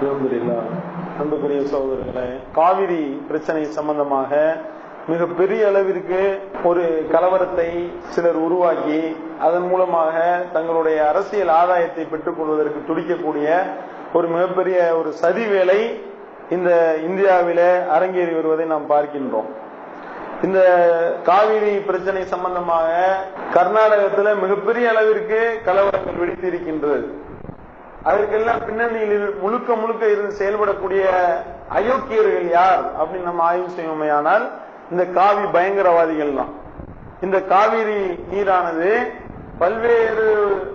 அன்புக்குரிய சகோதரர்களே காவிரி பிரச்சனை சம்பந்தமாக மிக பெரிய அளவிற்கு ஒரு கலவரத்தை சிலர் உருவாக்கி அதன் மூலமாக தங்களுடைய அரசியல் ஆதாயத்தை பெற்றுக் கொள்வதற்கு துடிக்கக்கூடிய ஒரு மிகப்பெரிய ஒரு சதி வேலை இந்த இந்தியாவில அரங்கேறி வருவதை நாம் பார்க்கின்றோம். இந்த காவிரி பிரச்சனை சம்பந்தமாக கர்நாடகத்துல மிகப்பெரிய அளவிற்கு கலவரங்கள் வெடித்து இருக்கின்றது அதற்கெல்லாம் பின்னணியில் முழுக்க முழுக்க இருந்து செயல்படக்கூடிய அயோக்கியர்கள் யார் அப்படின்னு நம்ம ஆய்வு செய்வோமையானால் இந்த காவி பயங்கரவாதிகள் தான். இந்த காவிரி நீரானது பல்வேறு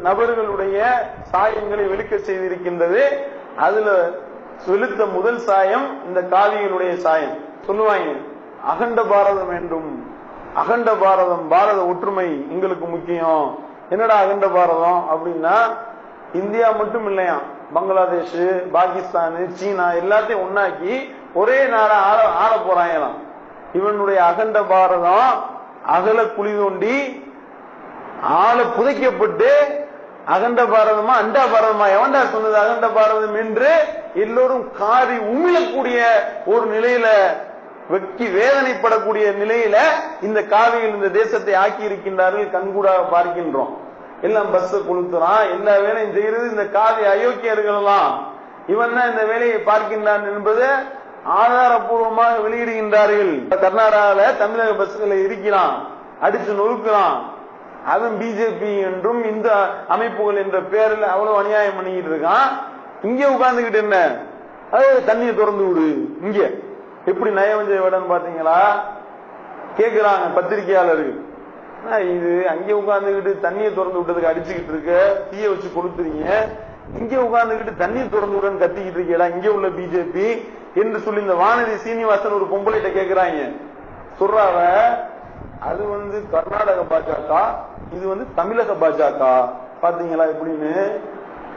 நபர்களுடைய சாயங்களை வெளுக்க செய்திருக்கின்றது. அதுல செலுத்த முதல் சாயம் இந்த காவிகளுடைய சாயம். சொல்லுவாங்க அகண்ட பாரதம் வேண்டும். அகண்ட பாரதம் பாரத ஒற்றுமை எங்களுக்கு முக்கியம். என்னடா அகண்ட பாரதம் அப்படின்னா இந்தியா மட்டும் இல்லையா? பங்களாதேஷ் பாகிஸ்தான் சீனா எல்லாத்தையும் ஒன்னாக்கி ஒரே நேரம் ஆள ஆள போறாங்களாம். இவனுடைய அகண்ட பாரதம் அகல குழி தோண்டி ஆள புதைக்கப்பட்டு அகண்ட பாரதமா அண்டா பாரதமா எவன்டா சொன்னது அகண்ட பாரதம் என்று எல்லோரும் காரி உமிழக்கூடிய ஒரு நிலையில வெக்கி வேதனைப்படக்கூடிய நிலையில இந்த காவியில் இந்த தேசத்தை ஆக்கி இருக்கின்றார்கள் கண்கூடாக பார்க்கின்றோம். எல்லாம் பஸ் கொளுத்துறான்? எல்லா வேலையும் செய்யறது? இந்த காவி அயோக்கியர்களெல்லாம். இவன் தான் இந்த வேலையை பார்க்கின்றான் என்பது ஆதாரப்பூர்வமாக வெளியிடுகின்றார்கள். கர்நாடகாவில தமிழக பஸ்களை இருக்கிறான். அடிச்சு நொறுக்கிறான். அதுவும் பிஜேபி என்றும் இந்த அமைப்புகள் என்ற பெயரில் அவ்வளவு அநியாயம் பண்ணிக்கிட்டு இருக்கான். இங்கே உட்கார்ந்துகிட்டு என்ன? அது தண்ணியை திறந்து விடு. இங்க. எப்படி நயவஞ்ச விடன்னு பாத்தீங்களா கேக்குறாங்க பத்திரிகையாளர்கள். இது? அங்கே உட்கார்ந்துகிட்டு தண்ணியை திறந்து விட்டதுக்கு அடிச்சுக்கிட்டு இருக்க? தீய வச்சு கொளுத்துறீங்க. இங்க உட்கார்ந்துகிட்டு தண்ணியை திறந்து விடன்னு கத்திக்கிட்டு இருக்கீங்களா? இங்க உள்ள பிஜேபி என்று சொல்லி இந்த வானதி சீனிவாசன் ஒரு பொம்பளைகிட்ட கேக்குறாங்க. சொல்றாவ அது வந்து கர்நாடக பாஜக இது வந்து தமிழக பாஜக. பாத்தீங்களா எப்படின்னு?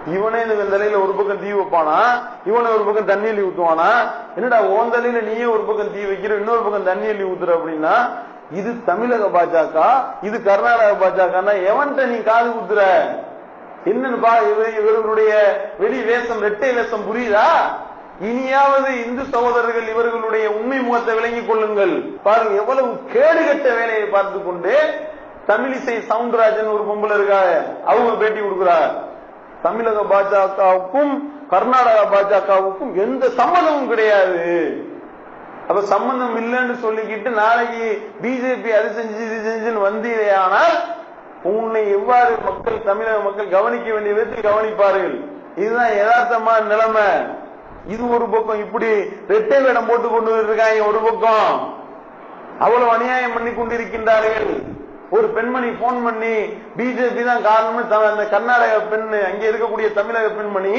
இவனே இந்த தலையில ஒரு பக்கம் தீ வைப்பானா? இவனை ஒரு பக்கம் தண்ணி அள்ளி ஊத்துவானா? என்னடா ஓன் தலையில நீயே ஒரு பக்கம் தீ வைக்கிற இன்னொரு பக்கம் தண்ணி அள்ளி ஊத்துற அப்படின்னா இது தமிழக பாஜக இது கர்நாடக பாஜக எவன்கிட்ட நீ காது குத்துற? என்னன்னு பா இவர்களுடைய வெளி வேஷம் ரெட்டை வேஷம் புரியுதா? இனியாவது இந்து சகோதரர்கள் இவர்களுடைய உண்மை முகத்தை விளங்கிக் கொள்ளுங்கள். பாருங்க எவ்வளவு கேடுகட்ட வேலையை பார்த்து கொண்டு தமிழிசை சவுந்தரராஜன் ஒரு பொம்பளை இருக்காங்க. அவங்க பேட்டி கொடுக்கிறார் தமிழக பாஜகவுக்கும் கர்நாடக பாஜகவுக்கும் எந்த சம்மதமும் கிடையாது. அப்ப சம்பந்தம் இல்லைன்னு சொல்லிக்கிட்டு நாளைக்கு பிஜேபி அது செஞ்சு இது செஞ்சுன்னு வந்தீரையானால் உன்னை எவ்வாறு மக்கள் தமிழக மக்கள் கவனிக்க வேண்டிய விதத்தில் கவனிப்பார்கள்? இதுதான் யதார்த்தமான நிலைமை. இது ஒரு பக்கம் இப்படி ரெட்டை வேடம் போட்டு கொண்டு இருக்காங்க ஒரு பக்கம். அவ்வளவு அநியாயம் பண்ணி கொண்டிருக்கின்றார்கள். ஒரு பெண்மணி போன் பண்ணி பிஜேபி தான் காரணம்னு அந்த கர்நாடக பெண் அங்க இருக்கக்கூடிய தமிழக பெண்மணி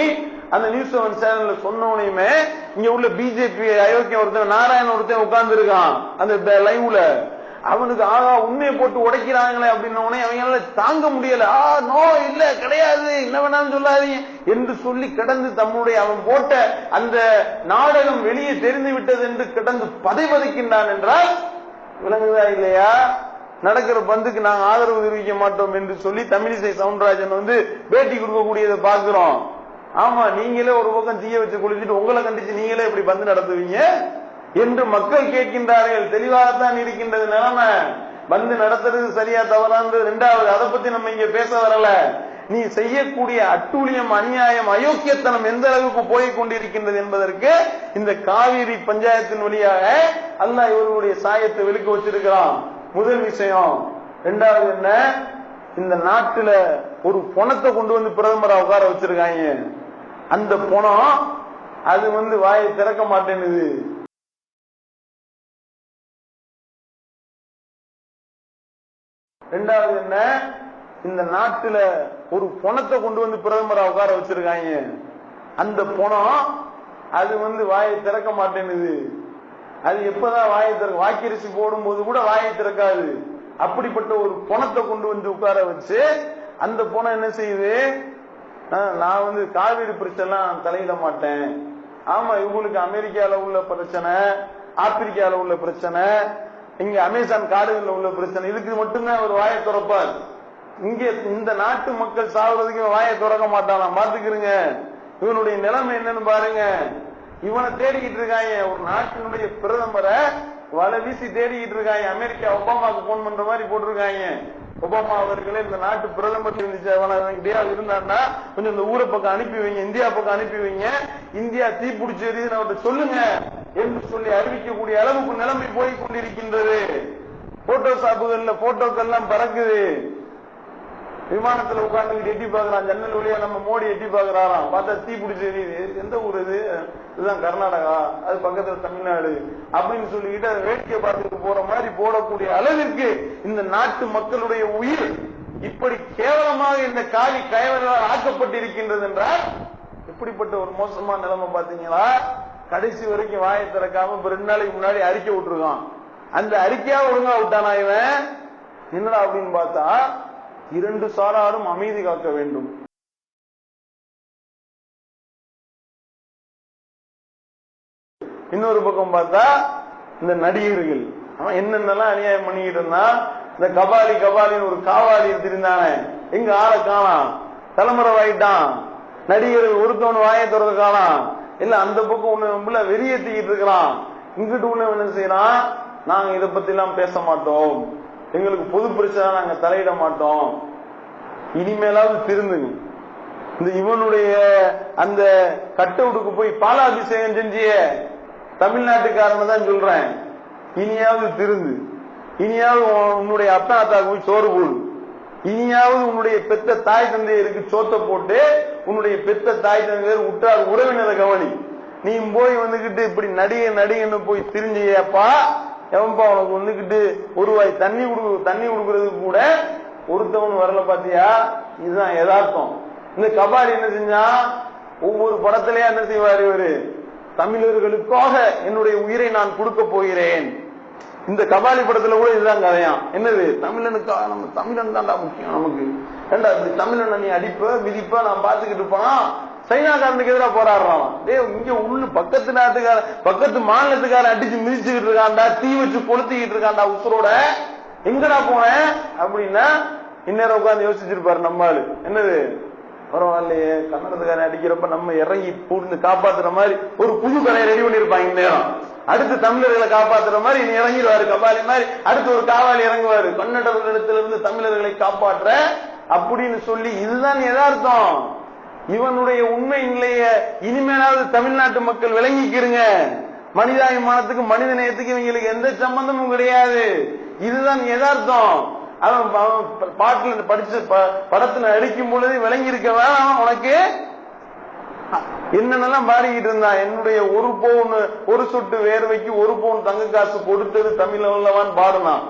அந்த நியூஸ் செவன் சேனல்ல சொன்னவனையுமே இங்க உள்ள பிஜேபி அயோக்கியம் ஒருத்தன் நாராயண ஒருத்தன் உட்கார்ந்து இருக்கான் அந்த லைவ்ல அவனுக்கு ஆகா உண்மையை போட்டு உடைக்கிறாங்களே அப்படின்னோடனே அவங்களால தாங்க முடியல. ஆ நோ இல்ல கிடையாது என்ன வேணாலும் சொல்லாதீங்க என்று சொல்லி கிடந்து தம்முடைய அவன் போட்ட அந்த நாடகம் வெளியே தெரிந்து விட்டது என்று கிடந்து பதைவதைக்கின்றான் என்றால் விளங்குதா இல்லையா? நடக்கிற பந்துக்கு நாங்க ஆதரவு தெரிவிக்க மாட்டோம் என்று சொல்லி தமிழிசை சவுண்டராஜன் வந்து பேட்டி கொடுக்கக்கூடியதை பாக்குறோம் ஆமா நீங்களே ஒரு பக்கம் தீய வச்சு குளிச்சுட்டு உங்களை கண்டிச்சு நீங்களே இப்படி பந்து நடத்துவீங்க? என்று மக்கள் கேட்கின்றார்கள். தெளிவாகத்தான் இருக்கின்றது நிலைமை. பந்து நடத்துறது சரியா தவறான்றது ரெண்டாவது அதை பத்தி நம்ம இங்க பேச வரல. நீ செய்யக்கூடிய அட்டூழியம் அநியாயம் அயோக்கியத்தனம் எந்த அளவுக்கு போய் கொண்டிருக்கின்றது என்பதற்கு இந்த காவிரி பஞ்சாயத்தின் வழியாக அல்லாஹ் இவர்களுடைய சாயத்தை வெளுக்க வச்சிருக்கிறான். முதல் விஷயம். ரெண்டாவது என்ன? இந்த நாட்டுல ஒரு பணத்தை கொண்டு வந்து பிரதமரா உட்கார வச்சிருக்காங்க. அந்த பணம் அது வந்து வாயை திறக்க மாட்டேன்னுது ரெண்டாவது என்ன? இந்த நாட்டுல ஒரு பணத்தை கொண்டு வந்து பிரதமரா உட்கார வச்சிருக்காங்க. அந்த பணம் அது வந்து வாயை திறக்க மாட்டேனுது அது எப்பதான் வாயை திறக்க வாக்கரிசி போடும்போது கூட வாயை திறக்காது. அப்படிப்பட்ட ஒரு பணத்தை கொண்டு வந்து உட்கார வச்சு அந்த பணம் என்ன செய்யுது? நான் வந்து காவிரி பிரச்சனை தலையிட மாட்டேன். ஆமா இவங்களுக்கு அமெரிக்கால உள்ள பிரச்சனை ஆப்பிரிக்கால உள்ள பிரச்சனை இங்க அமேசான் காடுகள்ல உள்ள பிரச்சனை. இதுக்கு மட்டும்தான் அவர் வாயை திறப்பார். இங்க இந்த நாட்டு மக்கள் சாகுறதுக்கு வாயை திறக்க மாட்டானா? பாத்துக்கிறீங்க இவனுடைய நிலைமை என்னன்னு பாருங்க. இவனை தேடிக்கிட்டு இருக்காங்க ஒரு நாட்டினுடைய பிரதமரை வலை வீசி தேடிக்கிட்டு இருக்காங்க அமெரிக்கா ஒபாமாக்கு போன் பண்ற மாதிரி போட்டிருக்காங்க ஒபாமா அவர்களே இந்த நாட்டு பிரதமர் இருந்துச்சு அவனை இருந்தான்னா கொஞ்சம் இந்த ஊரை பக்கம் அனுப்பி வைங்க இந்தியா பக்கம் அனுப்பி வைங்க. இந்தியா தீ பிடிச்சதுன்னு அவர்கிட்ட சொல்லுங்க என்று சொல்லி அறிவிக்கக்கூடிய அளவுக்கு நிலைமை போய் கொண்டிருக்கின்றது. போட்டோ ஷாப்புகள்ல போட்டோக்கள் எல்லாம் பறக்குது. விமானத்துல உட்கார்ந்து எட்டி பாக்குறான் ஜன்னல் வழியா நம்ம மோடி எட்டி பாக்குறாராம் பார்த்தா தீ பிடிச்சி எரியுது. எந்த ஊர் இது? இதுதான் கர்நாடகா. அது பக்கத்துல தமிழ்நாடு. அப்படின்னு சொல்லிக்கிட்டு அதை வேடிக்கை பார்த்துட்டு போற மாதிரி போடக்கூடிய அளவிற்கு இந்த நாட்டு மக்களுடைய உயிர் இப்படி கேவலமாக இந்த காலி கயவர்களால் ஆக்கப்பட்டிருக்கின்றது என்றால் எப்படிப்பட்ட ஒரு மோசமான நிலைமை பாத்தீங்களா கடைசி வரைக்கும் வாயை திறக்காம இப்ப ரெண்டு நாளைக்கு முன்னாடி அறிக்கை விட்டுருக்கான். அந்த அறிக்கையா ஒழுங்கா விட்டானா இவன்? என்னடா அப்படின்னு பார்த்தா இரண்டு சாராரும் அமைதி காக்க வேண்டும். இன்னொரு பக்கம் பார்த்தா இந்த நடிகர்கள் அவன் என்னென்னலாம் அநியாயம் பண்ணிக்கிட்டு இருந்தான்? இந்த கபாலி கபாலின்னு ஒரு காவாலி இருந்தானே எங்க ஆளை காணாம். தலைமுறை வாயிட்டான் நடிகர்கள் ஒருத்தவன் வாயை திறக்க காணாம். இல்ல அந்த பக்கம் ஒண்ணு வெறியேற்றிக்கிட்டு இருக்கிறான். இங்கிட்டு ஒண்ணு என்ன செய்யறான்? நாங்க இதை பத்தி எல்லாம் பேச மாட்டோம். எங்களுக்கு பொது பிரச்சனை நாங்க தலையிட மாட்டோம். இனிமேலாவது திருந்துங்க. இந்த இவனுடைய அந்த கட்டவுட்டுக்கு போய் போய் பாலாபிஷேகம் செஞ்சிய தமிழ்நாட்டுக்காரன் தான் சொல்றேன். இனியாவது திருந்து. இனியாவது உன்னுடைய அத்தா அத்தாக்கு போய் சோறு போடு. இனியாவது உன்னுடைய பெத்த தாய் தந்தையருக்கு சோத்த போட்டு உன்னுடைய பெத்த தாய் தந்தையர் உற்றார் உறவினரை கவனி. நீ போய் வந்துகிட்டு இப்படி நடிகை நடிகன்னு போய் திரிஞ்சியப்பா எவன்பா உனக்கு வந்துகிட்டு ஒருவாய் தண்ணி குடு தண்ணி கொடுக்கறதுக்கு கூட ஒருத்தவன் வரல பாத்தியா? இதுதான் யதார்த்தம். இந்த கபாலி என்ன செஞ்சா? ஒவ்வொரு படத்திலயா என்ன செய்வார் இவரு? தமிழர்களுக்காக என்னுடைய உயிரை நான் கொடுக்க போகிறேன். இந்த கபாலி படத்துல கூட இதுதான் கதையாம் என்னது? தமிழனுக்காக நம்ம தமிழன் தான்டா முக்கியம் நமக்கு. ஏண்டா இப்படி தமிழனை நீ அடிப்ப மிதிப்ப? நான் பாத்துக்கிட்டு இருப்பான்? சைனாக்காரனுக்கு எதிராக போராடுறான். டே இங்க உள்ள பக்கத்து நாட்டுக்கார பக்கத்து மாநிலத்துக்காரன் அடிச்சு மிதிச்சுக்கிட்டு இருக்காண்டா தீ வச்சு கொளுத்திக்கிட்டு இருக்காண்டா உசுரோட. எங்கடா போனேன்? அப்படின்னா இந்நேரம் உட்காந்து யோசிச்சிருப்பாரு நம்மளு என்னது? பரவாயில்லையே கன்னடத்துக்காரன் அடிக்கிறப்ப நம்ம இறங்கி பூண்டு காப்பாத்துற மாதிரி ஒரு புது கலையை ரெடி பண்ணிருப்பாங்க இந்நேரம். அடுத்து தமிழர்களை காப்பாத்துற மாதிரி இனி இறங்கிடுவாரு கபாலி மாதிரி. அடுத்து ஒரு காவாலி இறங்குவாரு. கன்னடர்களிடத்திலிருந்து தமிழர்களை காப்பாற்ற அப்படின்னு சொல்லி இதுதான் எதார்த்தம் இவனுடைய உண்மை நிலைய இனிமேலாவது தமிழ்நாட்டு மக்கள் விளங்கிக்கிறங்க மனிதாபிமானத்துக்கு மனித நேயத்துக்கு இவங்களுக்கு எந்த சம்பந்தமும் கிடையாது. இதுதான் யதார்த்தம். அவன் அவன் பாட்டுல படிச்சு படத்துல அடிக்கும் பொழுது விளங்கி இருக்க வேணாம் உனக்கு? என்னென்னலாம் பாடிக்கிட்டு இருந்தான் என்னுடைய ஒரு பவுன் ஒரு சொட்டு வேர்வைக்கு ஒரு பவுன் தங்க காசு கொடுத்தது தமிழ் உள்ளவான் பாடுனான்.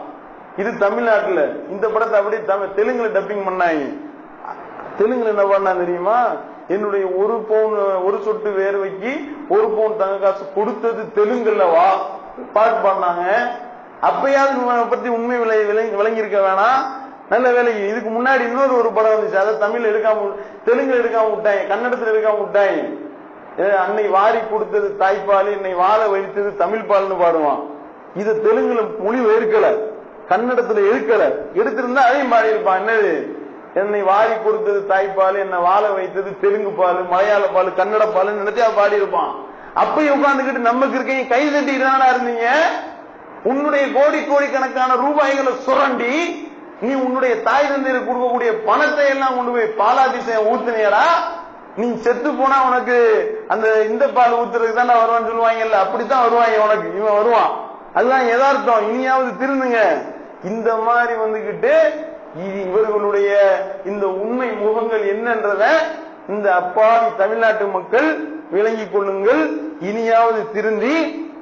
இது தமிழ்நாட்டுல. இந்த படத்தை அப்படியே தமிழ் தெலுங்குல டப்பிங் பண்ணாங்க. தெலுங்குல என்ன பண்ணா தெரியுமா? என்னுடைய ஒரு பவுன் ஒரு சொட்டு வேர்வைக்கு ஒரு பவுன் தங்க காசு கொடுத்தது தெலுங்குலவா பாட்டு பாடினாங்க அப்பயாவது பத்தி உண்மை விலை விளங்கியிருக்க வேணாம். நல்ல வேலைக்கு இதுக்கு முன்னாடி இன்னொரு ஒரு படம் வந்துச்சு. அதை தமிழ் எடுக்காம தெலுங்குல எடுக்காம விட்டாங்க. கன்னடத்துல எடுக்காம விட்டாங்க. அன்னை வாரி கொடுத்தது தாய்ப்பால் என்னை வாழ வைத்தது தமிழ் பால்னு பாடுவான். இது தெலுங்குல மொழி எடுக்கல கன்னடத்துல எடுக்கல. எடுத்திருந்தா அதையும் பாடியிருப்பான். என்னது? என்னை வாரி கொடுத்தது தாய்ப்பால் என்னை வாழ வைத்தது தெலுங்கு பால் மலையாள பால் கன்னட பால் நினைச்சா பாடி இருப்பான். அப்பயும் உட்காந்துக்கிட்டு நமக்கு இருக்கீங்க கை தட்டிட்டு இருந்தீங்க? உன்னுடைய கோடி கோடி கணக்கான ரூபாய்களை சுரண்டி நீ உன்னுடைய தாய் தந்தையர் கொடுக்கக்கூடிய பணத்தை எல்லாம் கொண்டு போய் பாலாதிசயம் ஊத்துனியடா? நீ செத்து போனா உனக்கு அந்த இந்த பால் ஊத்துறதுக்கு தான் வருவான்னு சொல்லுவாங்கல்ல அப்படித்தான் வருவாங்க உனக்கு. இவன் வருவான். அதுதான் எதார்த்தம் இனியாவது திருந்துங்க. இந்த மாதிரி வந்துகிட்டு இது இவர்களுடைய இந்த உண்மை முகங்கள் என்னன்றத இந்த அப்பாவி தமிழ்நாட்டு மக்கள் விளங்கிக் கொள்ளுங்கள். இனியாவது திருந்தி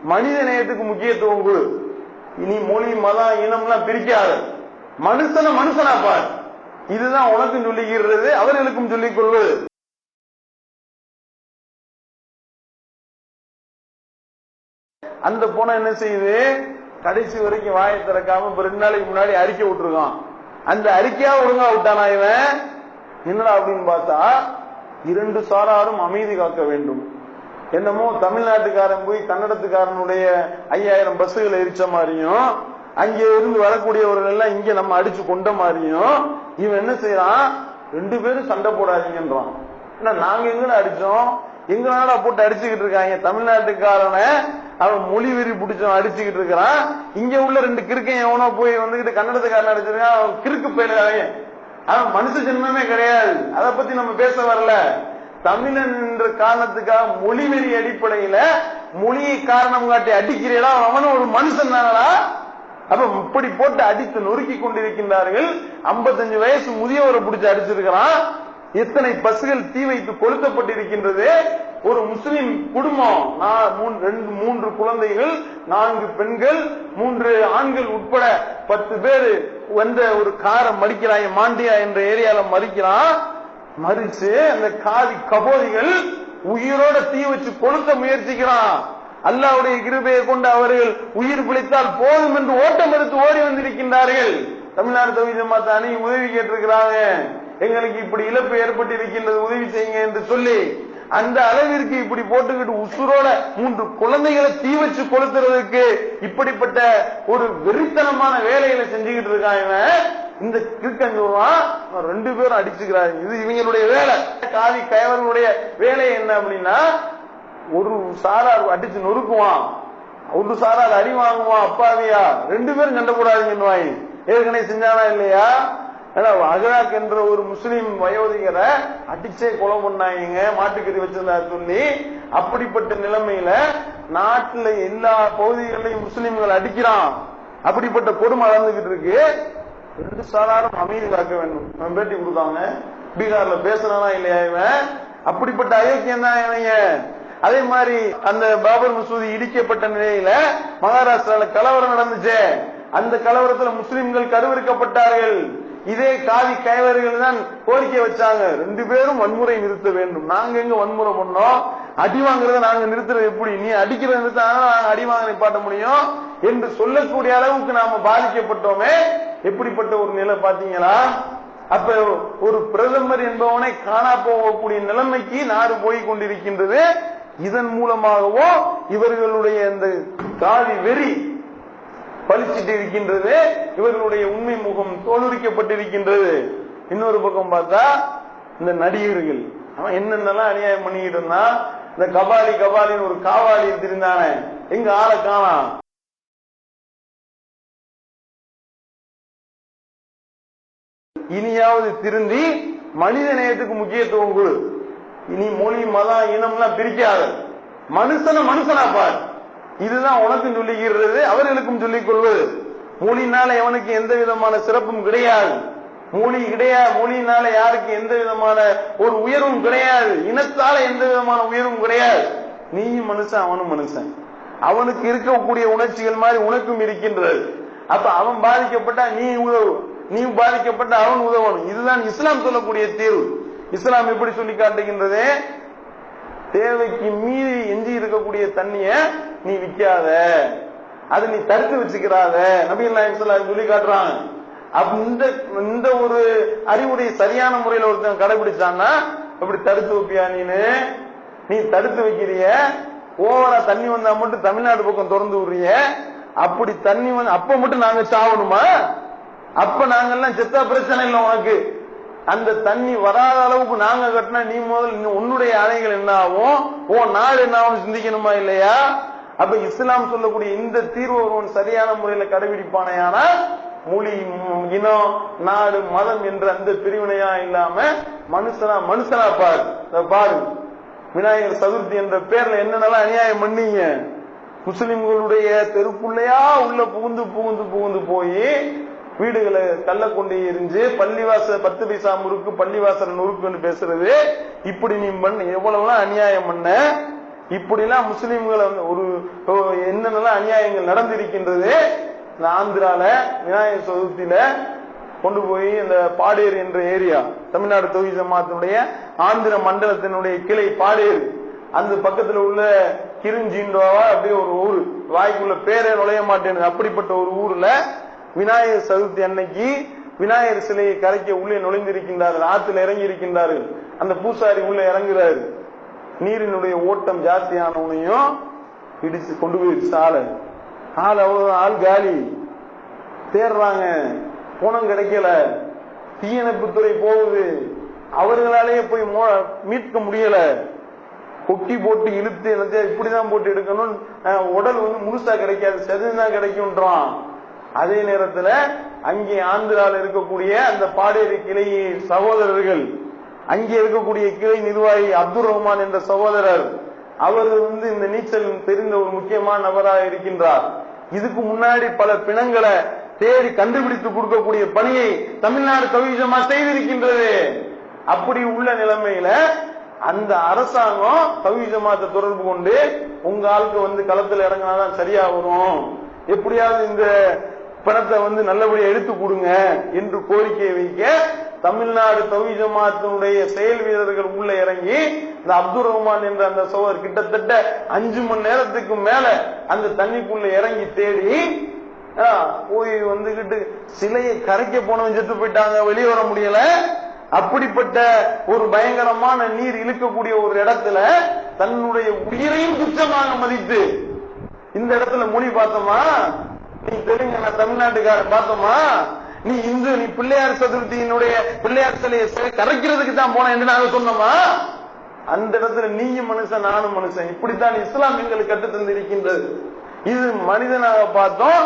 மனித நேயத்துக்கு முக்கியத்துவம் கொடு. இனி மொழி மதம் இனம்லாம் பிரிக்காத. மனுஷன மனுஷனா பார். இதுதான் உனக்கும் சொல்லுகிறது அவர்களுக்கும் சொல்லிக் கொள்வது. அந்த போன என்ன செய்யுது? கடைசி வரைக்கும் வாயை திறக்காம ரெண்டு நாளைக்கு முன்னாடி அறிக்கை விட்டுருக்கான். அந்த அறிக்கையா ஒழுங்கா விட்டானா இவன்? என்னடா அப்படின்னு பார்த்தா இரண்டு சாராரும் அமைதி காக்க வேண்டும். என்னமோ தமிழ்நாட்டுக்காரன் போய் கன்னடத்துக்காரனுடைய ஐயாயிரம் பஸ்ஸுகளை எரிச்ச மாதிரியும் அங்கே இருந்து வரக்கூடியவர்கள் எல்லாம் இங்க நம்ம அடிச்சு கொண்ட மாதிரியும் இவன் என்ன செய்யறான்? ரெண்டு பேரும் சண்டை போடாதீங்கன்றான். ஏன்னா நாங்க எங்கட அடிச்சோம்? எங்களால போட்டு அடிச்சுக்கிட்டு இருக்காங்க. தமிழ்நாட்டுக்காரன அவன் மொழி வெறி பிடிச்சவன் அடிச்சுக்கிட்டு இருக்கிறான். இங்க உள்ள ரெண்டு கிறுக்கையும் எவனோ போய் வந்துகிட்டு கன்னடத்துக்காரன் அடிச்சிருக்கான் அவன் கிறுக்கு போயிடுறாங்க அவன் மனுஷ ஜென்மமே கிடையாது. அதை பத்தி நம்ம பேச வரல. தமிழன் என்ற காரணத்துக்காக மொழி வெறி அடிப்படையில மொழியை காரணம் காட்டி அடிக்கிறீடா அவனும் ஒரு மனுஷன் தானடா. அப்ப இப்படி போட்டு அடித்து நொறுக்கி கொண்டிருக்கின்றார்கள். 55 வயசு முதியவரை பிடிச்சி அடிச்சிருக்கிறான். எத்தனை பசுகள் தீ வைத்து கொளுத்தப்பட்டிருக்கின்றது? ஒரு முஸ்லிம் குடும்பம். நான் ரெண்டு மூன்று குழந்தைகள் நான்கு பெண்கள் மூன்று ஆண்கள் உட்பட பத்து பேர் வந்த ஒரு காரை மடிக்கிறாய் மாண்டியா என்ற ஏரியால மறிக்கிறான் மறிச்சு அந்த காதி கபோதிகள் உயிரோட தீ வச்சு கொளுத்த முயற்சிக்கிறான். அல்லாவுடைய கிருபையை கொண்டு அவர்கள் உயிர் பிழைத்தால் போதும் என்று ஓட்டம் எடுத்து ஓடி வந்திருக்கின்றார்கள். தமிழ்நாடு தமிழ் ஜமாத் அணி உதவி கேட்டிருக்கிறாங்க. எங்களுக்கு இப்படி இழப்பு ஏற்பட்டு இருக்கின்றது உதவி செய்யுங்க என்று சொல்லி அந்த அளவிற்கு இப்படி போட்டுக்கிட்டு உசுரோட மூன்று குழந்தைகளை தீ வச்சு கொளுத்துறதுக்கு இப்படிப்பட்ட ஒரு வெறித்தனமான வேலைகளை செஞ்சுக்கிட்டு இருக்கான் இவன். இந்த கிற்கஞ்சூரம் ரெண்டு பேரும் அடிச்சுக்கிறாங்க. இது இவங்களுடைய வேலை. காவி கயவர்களுடைய வேலை என்ன அப்படின்னா ஒரு சாரார் அடிச்சு நொறுக்குவான். ஒரு சாரார் அடி வாங்குவான் அப்பாவியா? ரெண்டு பேரும் சண்டை ஏற்கனவே செஞ்சானா இல்லையா? அகராக் என்ற ஒரு முஸ்லீம் வயோதிகரை அடிச்சே கொலை பண்ணாங்க மாட்டுக்கறி வச்சிருந்தா சொல்லி அப்படிப்பட்ட நிலைமையில நாட்டுல எல்லா பகுதிகளிலையும் முஸ்லீம்கள் அடிக்கிறான். அப்படிப்பட்ட கொடுமை அளந்துகிட்டு இருக்கு. ரெண்டு சாராரும் அமைதி காக்க வேண்டும். பேட்டி கொடுத்தாங்க. பீகார்ல பேசுறானா இல்லையா இவன்? அப்படிப்பட்ட அயோக்கியம் தான் இவங்க அதே மாதிரி அந்த பாபர் மசூதி இடிக்கப்பட்ட நிலையில மகாராஷ்டிரால கலவரம் நடந்துச்சு. அந்த கலவரத்துல முஸ்லிம்கள் கருவிருக்கப்பட்டார்கள் இதே காவி கைவர்கள் தான் கோரிக்கை வச்சாங்க. ரெண்டு பேரும் வன்முறை நிறுத்த வேண்டும். நாங்க எங்க வன்முறை பண்ணோம்? அடி வாங்குறத நாங்க நிறுத்துறது எப்படி? நீ அடிக்கிறத நிறுத்தாங்க நாங்க அடி வாங்க நிப்பாட்ட முடியும்? என்று சொல்லக்கூடிய அளவுக்கு நாம பாதிக்கப்பட்டோமே. எப்படிப்பட்ட ஒரு நிலை பாத்தீங்களா அப்ப ஒரு பிரதமர் என்பவனை காணா போகக்கூடிய நிலைமைக்கு நாடு போய் கொண்டிருக்கின்றது. இதன் மூலமாகவோ இவர்களுடைய இந்த காவி வெறி பளிச்சிட்டு இருக்கின்றது இவர்களுடைய உண்மை முகம் தோலுரிக்கப்பட்டிருக்கின்றது. இன்னொரு பக்கம் பார்த்தா இந்த நடிகர்கள் அவன் என்னென்னலாம் அநியாயம் பண்ணிக்கிட்டு இருந்தான்? இந்த கபாலி கபாலின்னு ஒரு காவாலி இருந்தானே எங்க ஆளை காணாம். இனியாவது திருந்தி மனித நேயத்துக்கு முக்கியத்துவம் கொடு. இனி மொழி மதம் இனம்லாம் பிரிக்காத. மனுஷனை மனுஷனா பாரு இதுதான் உனக்கும் சொல்லுகிறது அவர்களுக்கும் சொல்லிக் கொள்வது மொழினால எவனுக்கு எந்த விதமான சிறப்பும் கிடையாது. மூலி கிடையாது மொழியினால யாருக்கு எந்த விதமான ஒரு உயர்வும் கிடையாது. இனத்தால எந்த விதமான உயர்வும் கிடையாது. நீயும் மனுஷன் அவனும் மனுஷன். அவனுக்கு இருக்கக்கூடிய உணர்ச்சிகள் மாதிரி உனக்கும் இருக்கின்றது. அப்ப அவன் பாதிக்கப்பட்டா நீ உதவு நீ பாதிக்கப்பட்ட அவன் உதவணும். இதுதான் இஸ்லாம் சொல்லக்கூடிய தீர்வு. இஸ்லாம் எப்படி சொல்லி காட்டுகின்றது? தேவைக்கு மீறி எஞ்சி இருக்கக்கூடிய தண்ணிய நீ விற்காத அது நீ தடுத்து வச்சுக்கிறாத. நபீல் நாயகம் சொல்லி காட்டுறாங்க. இந்த இந்த ஒரு அறிவுடைய சரியான முறையில் ஒருத்தன் கடைபிடிச்சான்னா அப்படி தடுத்து வைப்பியா நீனு? நீ தடுத்து வைக்கிறிய. ஓவரா தண்ணி வந்தா மட்டும் தமிழ்நாடு பக்கம் திறந்து விடுறிய. அப்படி தண்ணி வந்து அப்ப மட்டும் நாங்க சாவணுமா? அப்ப நாங்கெல்லாம் செத்தா பிரச்சனை இல்லை உனக்கு. அந்த தண்ணி வராத அளவுக்கு நாங்க கட்டினா நீ முதல் இன்னும் உன்னுடைய அணைகள் என்ன ஆகும் ஓ நாடு என்ன ஆகும் சிந்திக்கணுமா இல்லையா? அப்ப இஸ்லாம் சொல்லக்கூடிய இந்த தீர்வு ஒருவன் சரியான முறையில கடைபிடிப்பானையான மொழி இனம் நாடு மதம் என்ற அந்த பிரிவினையா இல்லாம மனுஷனா மனுஷனா பாரு. பாரு. விநாயகர் சதுர்த்தி என்ற பேர்ல என்னென்னலாம் அநியாயம் பண்ணீங்க? முஸ்லிம்களுடைய தெருக்குள்ளையா உள்ள புகுந்து புகுந்து புகுந்து போய் வீடுகளை கல்ல கொண்டு எரிஞ்சு பள்ளிவாச பத்து பைசா முறுக்கு பள்ளிவாசல் நுறுக்குன்னு பேசுறது. இப்படி நீ பண்ண எவ்வளவுலாம் அநியாயம் பண்ண? இப்படிலாம் முஸ்லீம்களை வந்து ஒரு என்னென்னலாம் அநியாயங்கள் நடந்திருக்கின்றது? இந்த ஆந்திரால விநாயகர் சதுர்த்தியில கொண்டு போய் இந்த பாடேர் என்ற ஏரியா தமிழ்நாடு தொகுதி ஜமாத்தினுடைய ஆந்திர மண்டலத்தினுடைய கிளை பாடேர். அந்த பக்கத்துல உள்ள கிருஞ்சின்றவா அப்படியே ஒரு ஊர். வாய்க்குள்ள பேரே நுழைய மாட்டேன். அப்படிப்பட்ட ஒரு ஊர்ல விநாயகர் சதுர்த்தி அன்னைக்கு விநாயகர் சிலையை கரைக்க உள்ளே நுழைந்திருக்கின்றார்கள் ஆற்றுல இறங்கி இருக்கின்றார்கள் அந்த பூசாரி உள்ள இறங்குறாரு. நீரினுடைய ஓட்டம் ஜாஸ்தியானவனையும் இடிச்சு கொண்டு போயிருச்சு ஆளை ஆள் அவ்வளவு ஆள் காலி. தேடுறாங்க பணம் கிடைக்கல. தீயணைப்புத்துறை போகுது. அவர்களாலேயே போய் மோ- மீட்க முடியல. கொக்கி போட்டு இழுத்து என்னத்தையா இப்படிதான் போட்டு எடுக்கணும் உடல் வந்து முழுசா கிடைக்காது. செதுதான் கிடைக்கும்ன்றான். அதே நேரத்துல அங்கே ஆந்திராவில் இருக்கக்கூடிய அந்த பாடேரி கிளை சகோதரர்கள் அங்கே இருக்கக்கூடிய கிளை நிர்வாகி அப்துல் ரஹ்மான் என்ற சகோதரர் அவர் வந்து இந்த நீச்சல் தெரிந்த ஒரு முக்கியமான நபராக இருக்கின்றார். இதுக்கு முன்னாடி பல பிணங்களை தேடி கண்டுபிடித்து கொடுக்கக்கூடிய பணியை தமிழ்நாடு தவிஜமா செய்திருக்கின்றது. அப்படி உள்ள நிலைமையில அந்த அரசாங்கம் தவிஜமாத்தை தொடர்பு கொண்டு உங்க ஆளுக்கு வந்து களத்துல இறங்கினாதான் சரியா வரும். எப்படியாவது இந்த பணத்தை வந்து நல்லபடியா எடுத்து கொடுங்க என்று கோரிக்கையை வைக்க தமிழ்நாடு தவி ஜமாத்தினுடைய செயல் வீரர்கள் உள்ள இறங்கி இந்த அப்துல் ரஹ்மான் என்ற அந்த சோதர் கிட்டத்தட்ட அஞ்சு மணி நேரத்துக்கு மேல அந்த தண்ணிக்குள்ள இறங்கி தேடி போய் வந்துகிட்டு சிலையை கரைக்க போனவன் செத்து போயிட்டாங்க வெளியே வர முடியல. அப்படிப்பட்ட ஒரு பயங்கரமான நீர் இழுக்கக்கூடிய ஒரு இடத்துல தன்னுடைய உயிரையும் துச்சமாக மதித்து இந்த இடத்துல மொழி பார்த்தோமா? நீ தெலுங்கு நான் தமிழ்நாட்டுக்காரன் பார்த்தோமா நீ இந்து நீ பிள்ளையார் சதுர்த்தியினுடைய பிள்ளையார் சிலையை கரைக்கிறதுக்கு தான் போன என்று நாங்க சொன்னோமா? அந்த இடத்துல நீயும் மனுஷன் நானும் மனுஷன். இப்படித்தான் இஸ்லாம் எங்களுக்கு கற்று தந்திருக்கின்றது. இது மனிதனாக பார்த்தோம்.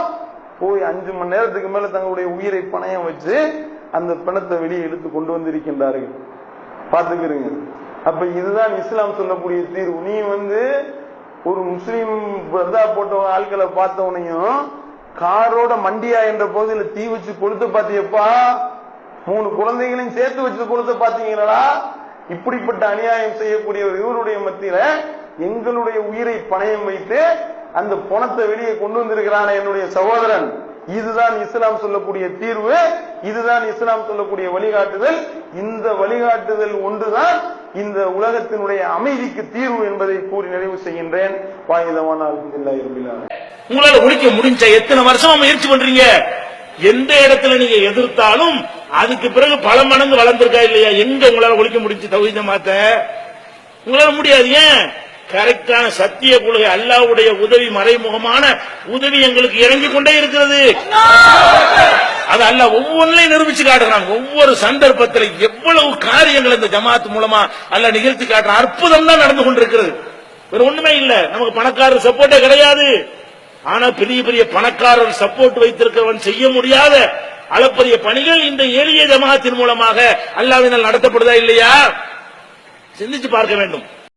போய் அஞ்சு மணி நேரத்துக்கு மேல தங்களுடைய உயிரை பணயம் வச்சு அந்த பிணத்தை வெளியே இழுத்து கொண்டு வந்திருக்கின்றார்கள். பாத்துக்கிறீங்க அப்ப இதுதான் இஸ்லாம் சொல்லக்கூடிய தீர்வு. நீ வந்து ஒரு முஸ்லீம் பிரதா போட்ட ஆட்களை பார்த்தவனையும் காரோட மண்டியா என்ற பகுதியில் தீ வச்சு கொடுத்து பாத்தியப்பா மூணு குழந்தைகளையும் சேர்த்து வச்சு கொடுத்து பாத்தீங்களா இப்படிப்பட்ட அநியாயம் செய்யக்கூடிய ஒரு இவருடைய மத்தியில எங்களுடைய உயிரை பணயம் வைத்து அந்த பணத்தை வெளியே கொண்டு வந்திருக்கிறான என்னுடைய சகோதரன். இதுதான் இஸ்லாம் சொல்லக்கூடிய தீர்வு இதுதான் இஸ்லாம் சொல்லக்கூடிய வழிகாட்டுதல். இந்த வழிகாட்டுதல் ஒன்றுதான் இந்த உலகத்தினுடைய அமைதிக்கு தீர்வு என்பதை கூறி நிறைவு செய்கின்றேன். வாயுதமான உங்களால ஒழிக்க முடிஞ்ச எத்தனை வருஷமா முயற்சி பண்றீங்க? எந்த இடத்துல நீங்க எதிர்த்தாலும் அதுக்கு பிறகு பல மடங்கு வளர்ந்திருக்கா இல்லையா? எங்க உங்களால ஒழிக்க முடிஞ்சு தகுதி மாத்த? உங்களால முடியாது ஏன்? கரெக்டான சத்திய கொள்கை அல்லாவுடைய உதவி மறைமுகமான உதவி எங்களுக்கு இறங்கிக் கொண்டே இருக்கிறது. அது அல்ல ஒவ்வொன்றையும் நிரூபிச்சு காட்டுறாங்க ஒவ்வொரு சந்தர்ப்பத்தில் எவ்வளவு காரியங்கள் இந்த ஜமாத் மூலமா அல்ல நிகழ்த்தி காட்டுற அற்புதம் தான் நடந்து கொண்டிருக்கிறது. வேற ஒண்ணுமே இல்ல. நமக்கு பணக்காரர் சப்போர்ட்டே கிடையாது. ஆனா பெரிய பெரிய பணக்காரர் சப்போர்ட் வைத்திருக்கிறவன் செய்ய முடியாத அளப்பரிய பணிகள் இந்த எளிய ஜமாத்தின் மூலமாக அல்லாவினால் நடத்தப்படுதா இல்லையா? சிந்திச்சு பார்க்க வேண்டும்.